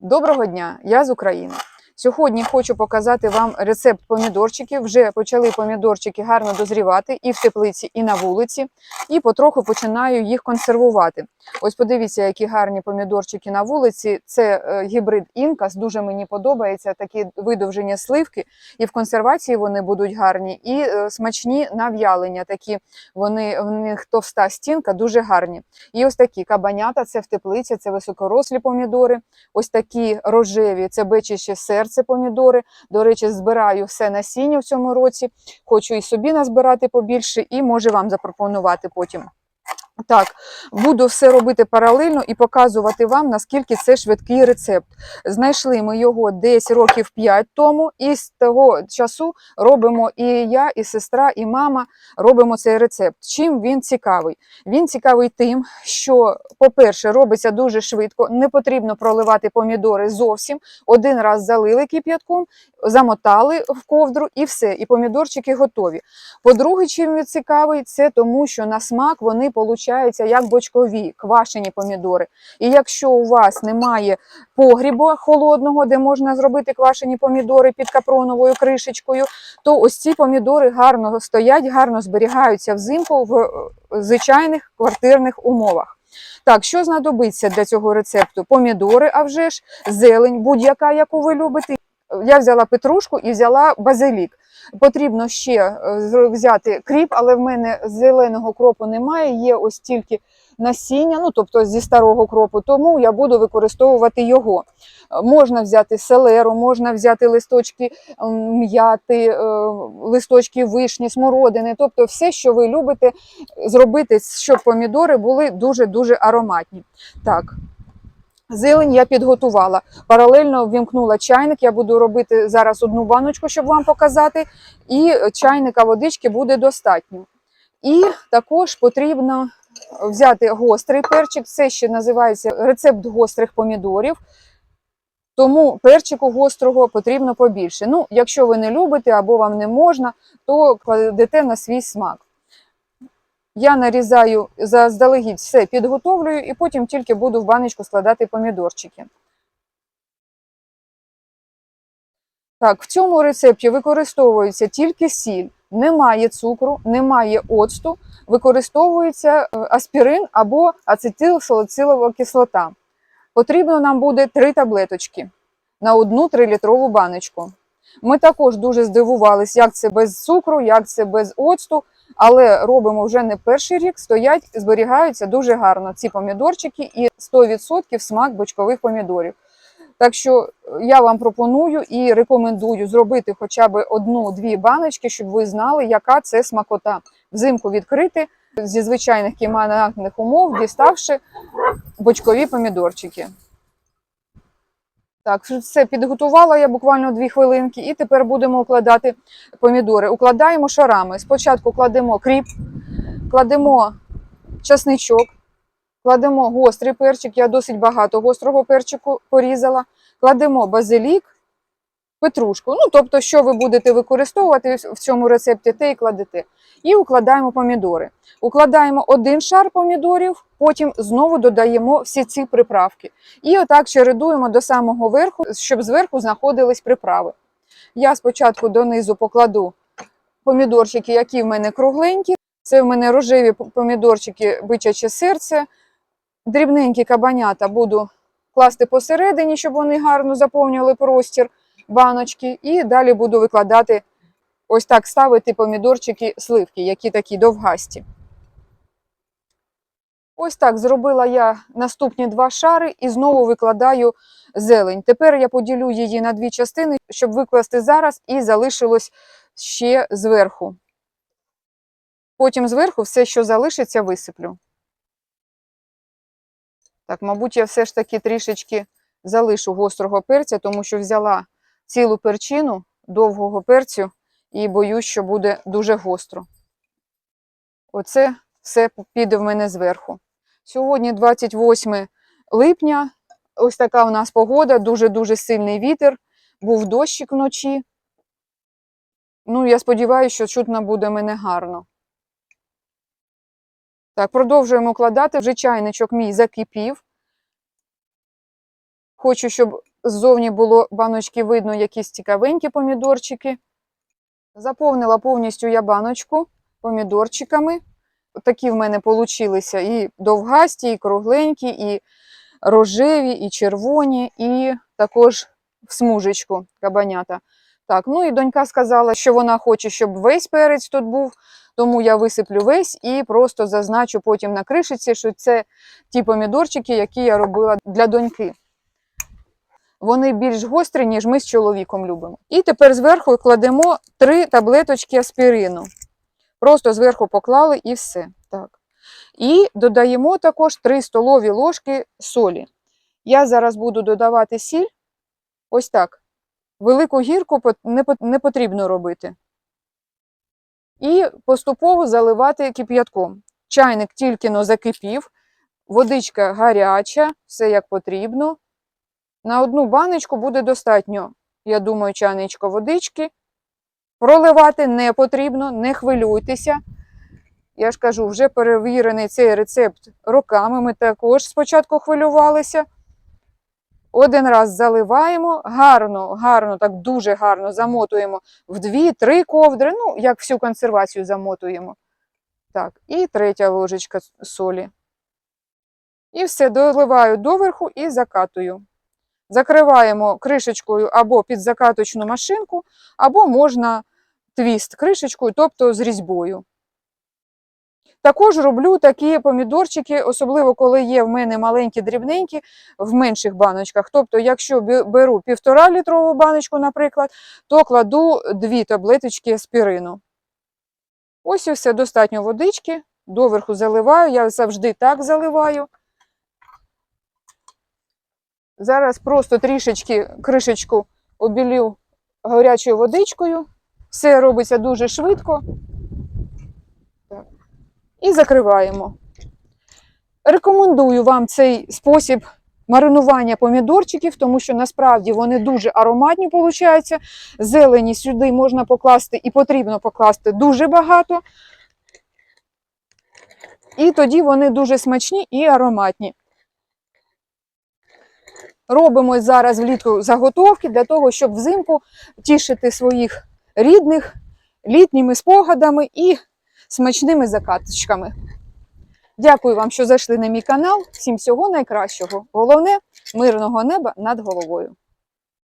Доброго дня, я з України. Сьогодні хочу показати вам рецепт помідорчиків. Вже почали помідорчики гарно дозрівати і в теплиці, і на вулиці, і потроху починаю їх консервувати. Ось подивіться, які гарні помідорчики на вулиці. Це е, гібрид інкас, дуже мені подобається. Такі видовжені сливки, і в консервації вони будуть гарні, і е, смачні на в'ялення. Такі вони в них товста стінка, дуже гарні. І ось такі кабанята, це в теплиці, це високорослі помідори. Ось такі рожеві, це бичаче серце помідори. До речі, збираю все насіння в цьому році. Хочу і собі назбирати побільше, і може вам запропонувати потім. Так, буду все робити паралельно і показувати вам, наскільки це швидкий рецепт. Знайшли ми його десь років 5 тому, і з того часу робимо і я, і сестра, і мама робимо цей рецепт. Чим він цікавий? Він цікавий тим, що, по-перше, робиться дуже швидко, не потрібно проливати помідори зовсім. Один раз залили кип'ятком, замотали в ковдру і все, і помідорчики готові. По-друге, чим він цікавий, це тому, що на смак вони получаються як бочкові, квашені помідори. І якщо у вас немає погрібу холодного, де можна зробити квашені помідори під капроновою кришечкою, то ось ці помідори гарно стоять, гарно зберігаються взимку в е, звичайних квартирних умовах. Так, що знадобиться для цього рецепту? Помідори, а вже ж, зелень, будь-яка, яку ви любите. Я взяла петрушку і взяла базилік. Потрібно ще е, взяти кріп, але в мене зеленого кропу немає, є ось тільки насіння, ну тобто зі старого кропу, тому я буду використовувати його. Можна взяти селеру, можна взяти листочки м'яти, е, листочки вишні, смородини, тобто все, що ви любите, зробити, щоб помідори були дуже-дуже ароматні. Так. Зелень я підготувала. Паралельно ввімкнула чайник. Я буду робити зараз одну баночку, щоб вам показати. І чайника водички буде достатньо. І також потрібно взяти гострий перчик. Це ще називається рецепт гострих помідорів. Тому перчику гострого потрібно побільше. Ну, якщо ви не любите або вам не можна, то кладете на свій смак. Я нарізаю заздалегідь все підготовлюю і потім тільки буду в баночку складати помідорчики. Так, в цьому рецепті використовується тільки сіль, немає цукру, немає оцту, використовується е, аспірин або ацетилсалицилова кислота. Потрібно нам буде 3 таблеточки на одну 3-літрову баночку. Ми також дуже здивувалися, як це без цукру, як це без оцту, але робимо вже не перший рік, стоять, зберігаються дуже гарно ці помідорчики і 100% смак бочкових помідорів. Так що е, я вам пропоную і рекомендую зробити хоча б одну-дві баночки, щоб ви знали, яка це смакота. Взимку відкрити зі звичайних кімнатних умов, діставши бочкові помідорчики. Так, все підготувала я буквально дві хвилинки, і тепер будемо укладати помідори. Укладаємо шарами. Спочатку кладемо кріп, кладемо часничок, кладемо гострий перчик. Я досить багато гострого перчику порізала. Кладемо базилік, петрушку. Ну, тобто, що ви будете використовувати в цьому рецепті, те і кладете. І укладаємо помідори. Укладаємо один шар помідорів, потім знову додаємо всі ці приправки. І отак чередуємо до самого верху, щоб зверху знаходились приправи. Я спочатку донизу покладу помідорчики, які в мене кругленькі. Це в мене рожеві помідорчики, бичаче серце. Дрібненькі кабанята буду класти посередині, щоб вони гарно заповнювали простір баночки. І далі буду викладати ось так ставити помідорчики сливки, які такі довгасті. Ось так зробила я наступні два шари і знову викладаю зелень. Тепер я поділю її на дві частини, щоб викласти зараз і залишилось ще зверху. Потім зверху все, що залишиться, висиплю. Так, мабуть, я все ж таки трішечки залишу гострого перця, тому що взяла цілу перчину довгого перцю і боюсь, що буде дуже гостро. Оце все піде в мене зверху. Сьогодні 28 липня. Ось така у нас погода, дуже-дуже сильний вітер. Був дощик вночі. Ну, я сподіваюся, що чутно буде мене гарно. Так, продовжуємо кладати. Вже чайничок мій закипів. Хочу, щоб ззовні було баночки видно якісь цікавенькі помідорчики. Заповнила повністю я баночку помідорчиками. Такі в мене получилися і довгасті, і кругленькі, і рожеві, і червоні, і також в смужечку кабанята. Так, ну і донька сказала, що вона хоче, щоб весь перець тут був, тому я висиплю весь і просто зазначу потім на кришиці, що це ті помідорчики, які я робила для доньки. Вони більш гострі, ніж ми з чоловіком любимо. І тепер зверху кладемо три таблеточки аспірину. Просто зверху поклали і все. Так. І додаємо також 3 столові ложки солі. Я зараз буду додавати сіль. Ось так. Велику гірку не потрібно робити. І поступово заливати кип'ятком. Чайник тільки но закипів, водичка гаряча, все як потрібно. На одну баночку буде достатньо, я думаю, чайничка водички. Проливати не потрібно, не хвилюйтеся. Я ж кажу, вже перевірений цей рецепт роками. Ми також спочатку хвилювалися. Один раз заливаємо, гарно, гарно, так дуже гарно замотуємо в дві-три ковдри, ну, як всю консервацію замотуємо. Так, і третя ложечка солі. І все доливаю доверху і закатую. Закриваємо кришечкою або під закаточну машинку, або можна твіст кришечкою, тобто з різьбою. Також роблю такі помідорчики, особливо коли є в мене маленькі дрібненькі в менших баночках. Тобто, якщо беру півтора літрову баночку, наприклад, то кладу дві таблеточки аспірину. Ось і все, достатньо водички, доверху заливаю, я завжди так заливаю. Зараз просто трішечки кришечку обілю гарячою водичкою. Все робиться дуже швидко. Так. І закриваємо. Рекомендую вам цей спосіб маринування помідорчиків, тому що насправді вони дуже ароматні получаються. Зелені сюди можна покласти і потрібно покласти дуже багато. І тоді вони дуже смачні і ароматні. Робимо зараз влітку заготовки для того, щоб взимку тішити своїх рідних літніми спогадами і смачними закаточками. Дякую вам, що зайшли на мій канал. Всім всього найкращого. Головне мирного неба над головою.